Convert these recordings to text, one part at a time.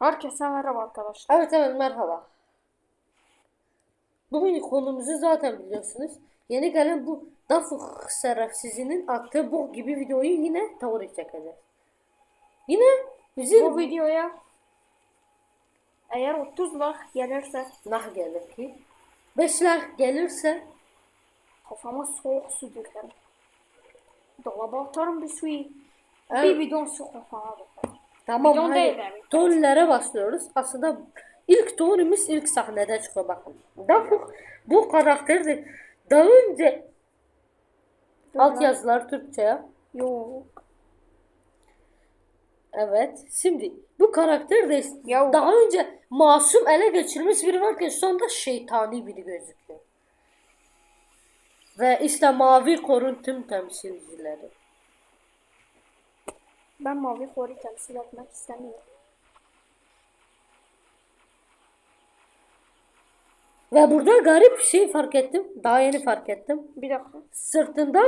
Herkese merhaba arkadaşlar. Evet evet merhaba. Bugün konumuzu zaten biliyorsunuz. Yeni gelen bu Dafuk şerefsizinin attığı bu gibi videoyu yine teori çekeceğiz. Yine bizim Bu videoya eğer 30 like gelirse nah gelir ki 5 like gelirse kafama soğuk su dökerim. Dolaba atarım bir suyu. Evet. Bir bidon su kafama dökerim. Tamam Bidon hadi değil yani. başlıyoruz. Aslında ilk teorimiz ilk sahnede çıkıyor bakın. Dafuk bu karakteri daha önce alt yazılar Türkçe'ye Yok. Evet. Şimdi bu karakter de Ya- daha önce masum ele geçirmiş biri varken şu anda şeytani biri gözüküyor. Ve işte Mavi Kor'un tüm temsilcileri. Ben mavi hori temsil etmek istemiyorum. Ve burada garip bir şey fark ettim. Daha yeni fark ettim. Bir dakika. Sırtında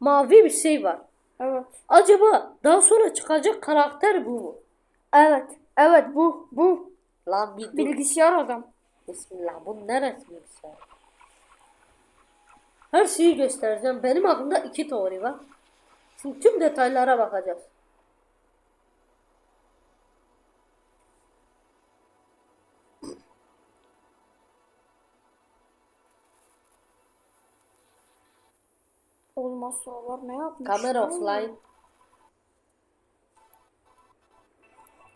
mavi bir şey var. Evet. Acaba daha sonra çıkacak karakter bu mu? Evet. Evet bu. Bu. Lan bir. Bilgisayar adam. Bismillah bu neresi bilgisayar? Her şeyi göstereceğim. Benim aklımda iki teori var. Şimdi tüm detaylara bakacağız. Olmazsa olur ne yapmış? Kamera offline.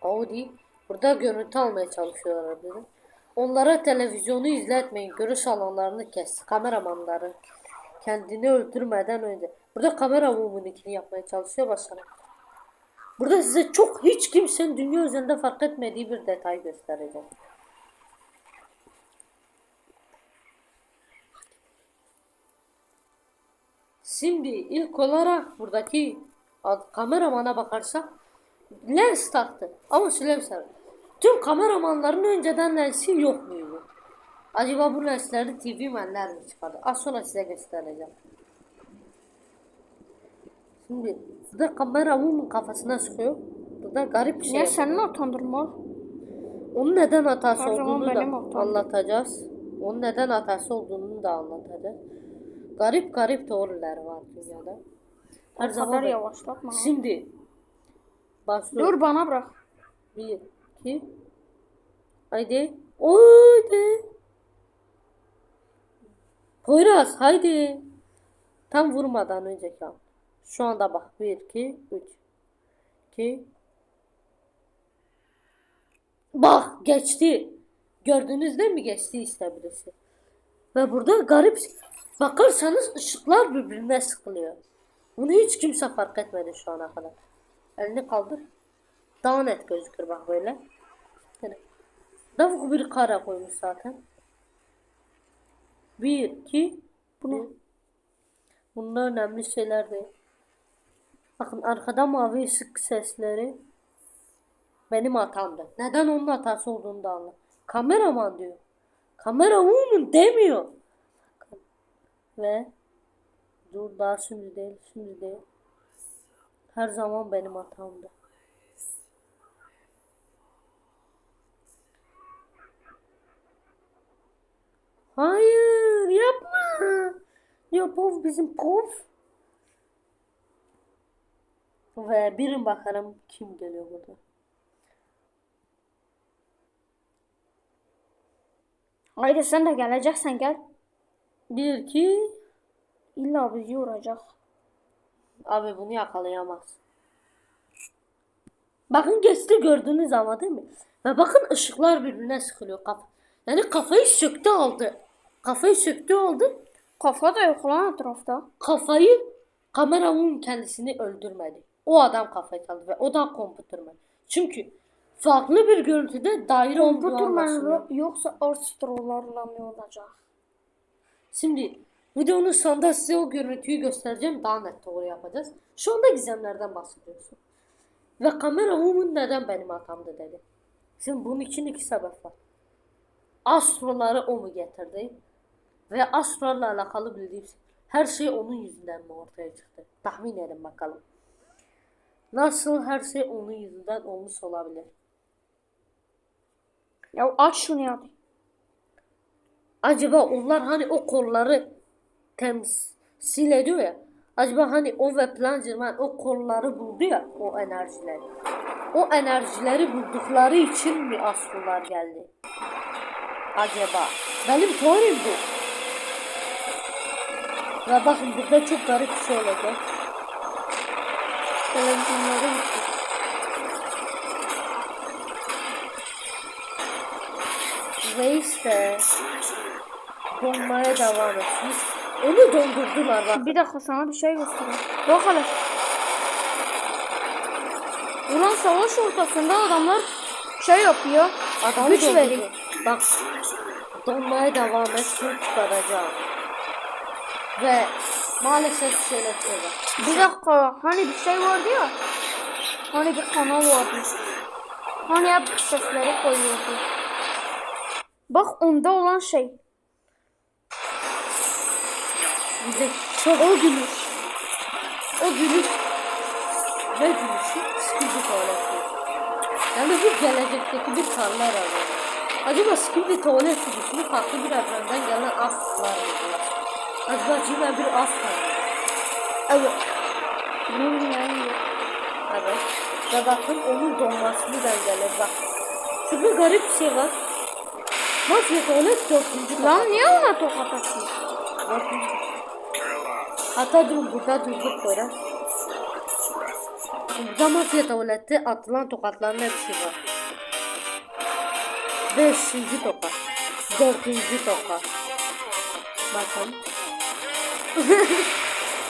Audi. Burada görüntü almaya çalışıyorlar dedi. Onlara televizyonu izletmeyin. Görüş alanlarını kes. Kameramanları. Kendini öldürmeden önce. Burada kamera woman'ınkini yapmaya çalışıyor başarı. Burada size çok hiç kimsenin dünya üzerinde fark etmediği bir detay göstereceğim. Şimdi ilk olarak buradaki ad- kameramana bakarsak lens taktı. Ama lens taktı. Tüm kameramanların önceden lensi yok muydu? Acaba bu lensleri TV menler mi çıkardı? Az sonra size göstereceğim. Şimdi burada kamera woman kafasına sıkıyor. Burada garip bir şey. Niye senin atandırma? Onun neden hatası Her olduğunu da anlatacağız. Onun neden hatası olduğunu da anlatacağız. Garip garip teoriler var dünyada. Her O zaman kadar ben- yavaşlatma. Şimdi başlıyor. Dur bana bırak. Bir, iki. Haydi. Haydi. Poyraz haydi. Tam vurmadan önceki an. Şu anda bak. Bir, iki, üç. İki. Bak geçti. Gördünüz değil mi geçti işte birisi. Ve burada garip bakarsanız ışıklar birbirine sıkılıyor. Bunu hiç kimse fark etmedi şu ana kadar. Elini kaldır. Daha net gözükür bak böyle. Yani, Davuk bir kara koymuş zaten. Bir, iki. Bu ne? Bunlar önemli şeyler değil. Bakın arkada mavi ışık sesleri benim hatamdı. Neden onun hatası olduğunu da anla. Kameraman diyor. Kamera woman demiyor. Ve dur daha şimdi değil, şimdi değil. Her zaman benim hatamdı. Hayır yapma. Ya pov bizim pov. Ve birin bakalım kim geliyor burada. Haydi sen de geleceksen gel. Bir iki. İlla bizi vuracak. Abi bunu yakalayamaz. Bakın geçti gördünüz ama değil mi? Ve bakın ışıklar birbirine sıkılıyor kafa. Yani kafayı söktü aldı. Kafayı söktü aldı. Kafa da yok lan etrafta. Kafayı kameramun kendisini öldürmedi. O adam kafayı çaldı ve o da kompütürmen. Çünkü farklı bir görüntüde daire olduğu anlaşılıyor. mı yoksa astrolarla mı olacak? Şimdi videonun sonunda size o görüntüyü göstereceğim. Daha net doğru yapacağız. Şu anda gizemlerden bahsediyorsun. Ve kamera woman neden benim hatamdı dedi. Şimdi bunun için iki sebep var. Astroları o mu getirdi? Ve astrolarla alakalı bildiğim şey- her şey onun yüzünden mi ortaya çıktı? Tahmin edin bakalım. Nasıl her şey onun yüzünden olmuş olabilir? Ya aç şunu ya. Acaba onlar hani o kolları temsil ediyor ya. Acaba hani o ve Plangerman o kolları buldu ya o enerjileri. O enerjileri buldukları için mi Aslılar geldi? Acaba? Benim teorim bu. Ve bakın burada çok garip bir şey olacak. Televizyonlara gitti. De donmaya devam etmiş. Onu dondurdular bak. Bir dakika sana bir şey göstereyim. Bak hele. Ulan savaş ortasında adamlar şey yapıyor. Adamı güç dondurdu. veriyor. Bak donmaya devam et su çıkaracağım. Ve maalesef şöyle var. Bir dakika hani bir şey vardı ya. Hani bir kanal vardı. Hani hep sesleri koyuyordu. Bak onda olan şey. Bir de çok o gülüş. O gülüş. Ne gülüşü? Skibidi tuvaleti. Yani bu gelecekteki bir karlar arıyor. Acaba Skibidi tuvaleti düşünüp farklı bir evrenden gelen aslar mı? Acaba Cima bir as mı? Evet. Bunu bilmeyen yok. Evet. Ve bakın onun donmasını dengeler bak. Şurada garip bir şey var. Mafya tuvalet dördüncü Lan niye ona tokat atıyor? Dördüncü Burada durduk böyle. Burada mafya tuvalette atılan tokatların hepsi var. Beşinci tokat. Dördüncü tokat. Bakın.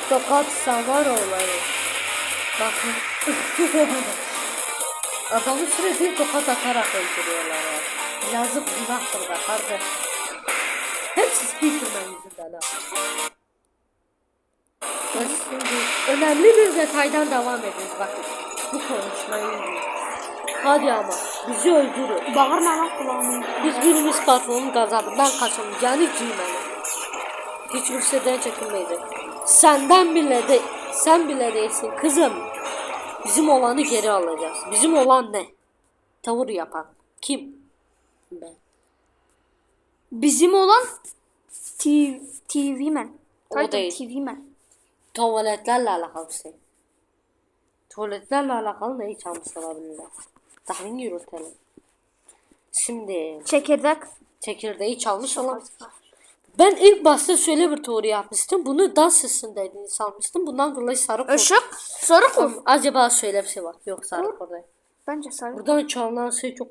tokat savar olayı. Bakın. Adamı sürekli tokat atarak öldürüyorlar ya. Yazık günahtır be kardeş. Hepsi Spiderman yüzünden ha. Ve şimdi önemli bir detaydan devam ediyoruz bakın. Bu konuşmayı. Hadi ama bizi öldürün. Bağırma lan kulağımın. Hiçbirimiz patronun gazabından kaçamayacağını giymeli. Hiçbir şeyden çekinmeyecek. Senden bile de sen bile değilsin kızım. Bizim olanı geri alacağız. Bizim olan ne? Tavır yapan. Kim? Ben. Bizim olan TV, TV man. O Titan değil. TV man. Tuvaletlerle alakalı bir şey. Tuvaletlerle alakalı neyi çalmış olabilirler? Tahmin yürütelim. Şimdi Çekirdek. çekirdeği çalmış olan. Ben ilk başta şöyle bir teori yapmıştım. Bunu dans sesindeydi salmıştım. Bundan dolayı sarı kod. Işık. Sarı kul. Acaba şöyle bir şey var. Yok sarı değil. Bence sarı. Buradan çalınan şey çok.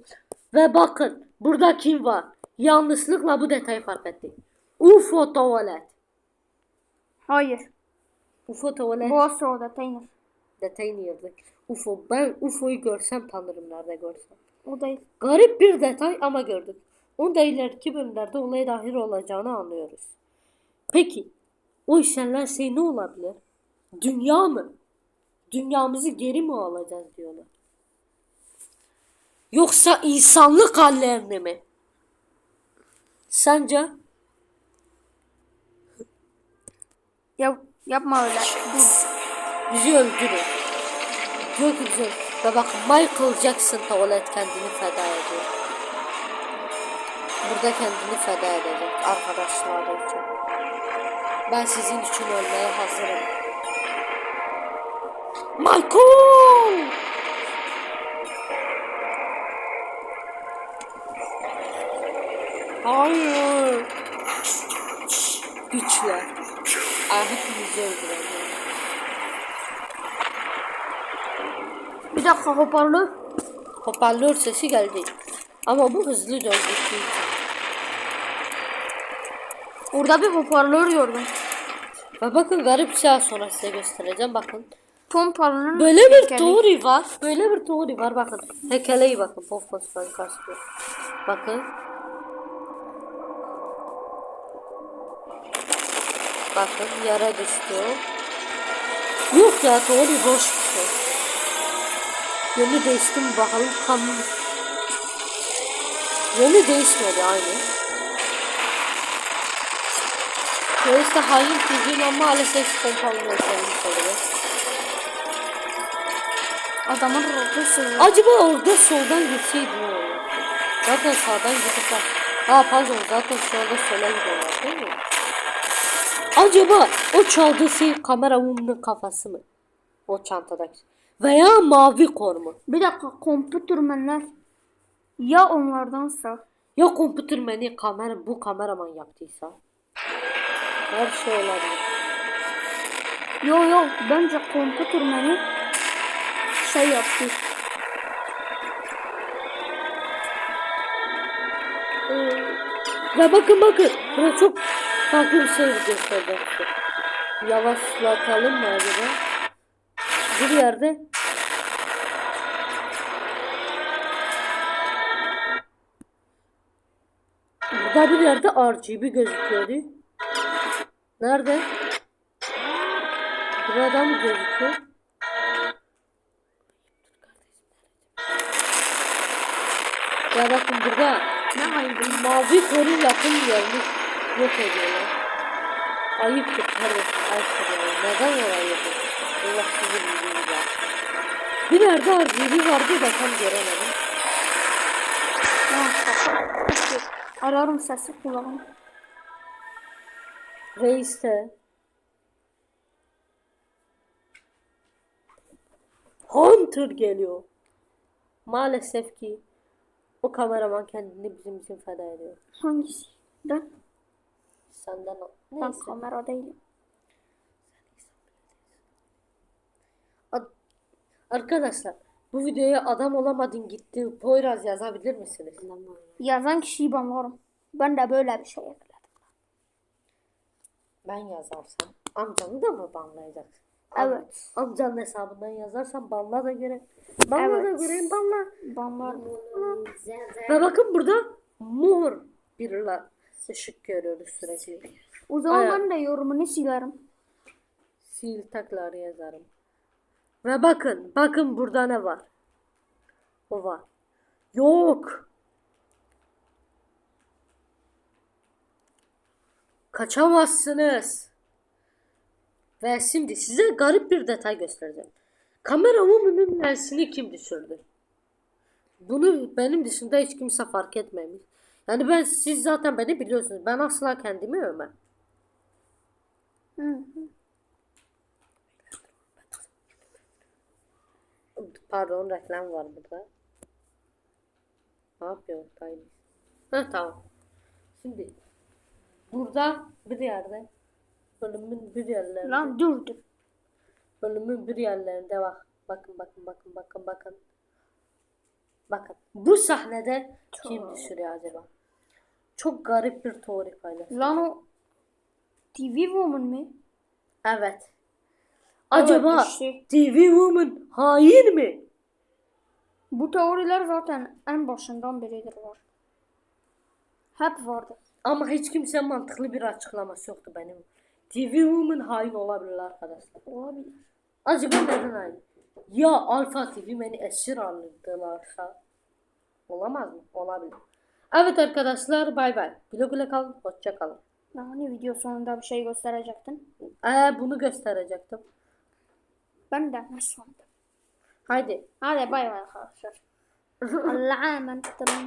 Ve bakın burada kim var? Yanlışlıkla bu detayı fark ettik. UFO tuvalet. Hayır. UFO tuvalet. Bu Astro'da Tainer. Detayını yazdık. UFO. Ben UFO'yu görsem tanırım nerede görsem. O değil. Garip bir detay ama gördük. Onu da ileriki bölümlerde olaya dahil olacağını anlıyoruz. Peki o işlenen şey ne olabilir? Dünya mı? Dünyamızı geri mi alacağız diyorlar. Yoksa insanlık hallerini mi? Sence? Ya yapma öyle. Dur. Bizi öldürün. Diyor ki ve bak Michael Jackson tuvalet kendini feda ediyor. Burada kendini feda edecek arkadaşlar için. Ben sizin için ölmeye hazırım. Michael! Hayır. Güçler. Ay hepimizi öldürecek. Bir dakika hoparlör. Hoparlör sesi geldi. Ama bu hızlı döndüğü için. Orada bir hoparlör gördüm. Ve bakın garip bir şey sonra size göstereceğim. Bakın. Pompalının Böyle bir tekeri. teori var. Böyle bir teori var. Bakın. Hekeleyi bakın. Pofos'tan karşılıyor. Bakın. Bakın yere düştü. Yok ya teori boş bir şey. Yönü değişti mi bakalım. Kan... Yönü değişmedi aynı. Hain fiziğin ama maalesef pompalı özelliği oluyor. Adamın ruhu sığıyor. Acaba orada soldan gitseydi ne olurdu? Zaten sağdan gidip. Ha pardon zaten anda sola gidiyorlar değil mi? Acaba o çaldığı şey kamera mumunun kafası mı? O çantadaki. Veya mavi kor mu? Bir dakika kompütürmenler ya onlardansa Ya kompütürmeni kamera bu kameraman yaptıysa? Her şey olabilir. yo yo bence kompütürmeni şey yaptı. Ee, Ve bakın bakın. Buna çok farklı bir şey göstereceğim. Yavaşlatalım mı acaba? Bir yerde Burada bir yerde RGB gözüküyordu. Nerede? Burada mı gözüküyor? Ya bakın burada Ne mavi korun yakın yerini yok ediyorlar. Ayıptır kardeşim ayıptır. Neden oraya yapıyorsun? Allah sizi bildiğini ya. Bir yerde RGB vardı da tam göremedim. Şaka. Ararım sesi kulağım. Reis'te Hunter geliyor. Maalesef ki o kameraman kendini bizim için feda ediyor. Hangisi? Ben, Senden ben Neyse. kamera değilim. Ad- Arkadaşlar bu videoya adam olamadın gitti. Poyraz yazabilir misiniz? Yazan kişiyi banlarım. Ben de böyle bir şey ekledim. Ben yazarsam amcanı da mı banlayacaksın? Evet. Amcanın hesabından yazarsan banla da göre. Banla da Evet. göreyim banla. Banlarım. Ve bakın burada mor bir ışık görüyoruz sürekli. Ben de yorumunu silerim. Sil takları yazarım. Ve bakın, bakın burada ne var? O var. Yok. Kaçamazsınız. Ve şimdi size garip bir detay göstereceğim. Kamera mumunun lensini kim düşürdü? Bunu benim dışında hiç kimse fark etmemiş. Yani ben siz zaten beni biliyorsunuz. Ben asla kendimi övmem. Hı hı. Pardon reklam var burada. Ne yapıyor Tayyip? Ha tamam. Şimdi burada bir yerde bölümün bir yerlerinde Lan dur dur. bölümün bir yerlerinde bak bakın bakın bakın bakın bakın bakın bu sahnede kim düşürüyor acaba? Çok garip bir teori paylaşıyor. Lan o TV Woman mi? Evet. Acaba işte. TV Woman hain mi? Bu teoriler zaten en başından beridir var. Hep vardı. Ama hiç kimse mantıklı bir açıklaması yoktu benim. TV Woman hain olabilir arkadaşlar. Olabilir. Acaba neden hain? Ya Alfa TV beni esir aldılarsa olamaz mı? Olabilir. Evet arkadaşlar bay bay. Güle güle kalın. Hoşça kalın. Yani video sonunda bir şey gösterecektin. Ee, bunu gösterecektim. Ben de ne sandım? Haydi. Hadi bay bay arkadaşlar. Allah'a emanet olun.